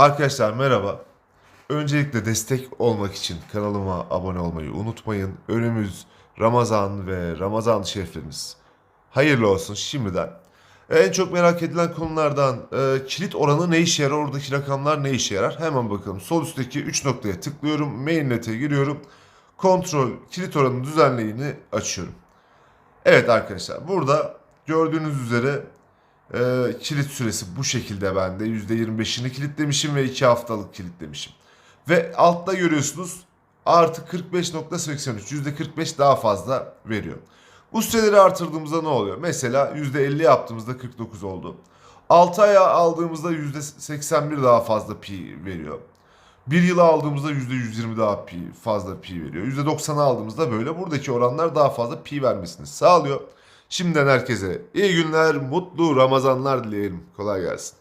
Arkadaşlar merhaba. Öncelikle destek olmak için kanalıma abone olmayı unutmayın. Önümüz Ramazan ve Ramazan şeriflerimiz. Hayırlı olsun şimdiden. En çok merak edilen konulardan e, kilit oranı ne işe yarar? Oradaki rakamlar ne işe yarar? Hemen bakalım. Sol üstteki 3 noktaya tıklıyorum. Mainnet'e giriyorum. Kontrol kilit oranı düzenleyini açıyorum. Evet arkadaşlar burada gördüğünüz üzere ee, kilit süresi bu şekilde bende. %25'ini kilitlemişim ve 2 haftalık kilitlemişim. Ve altta görüyorsunuz artı 45.83 %45 daha fazla veriyor. Bu süreleri artırdığımızda ne oluyor? Mesela %50 yaptığımızda 49 oldu. 6 aya aldığımızda %81 daha fazla pi veriyor. 1 yıla aldığımızda %120 daha pi fazla pi veriyor. %90'a aldığımızda böyle buradaki oranlar daha fazla pi vermesini sağlıyor. Şimdiden herkese iyi günler, mutlu Ramazanlar dileyelim. Kolay gelsin.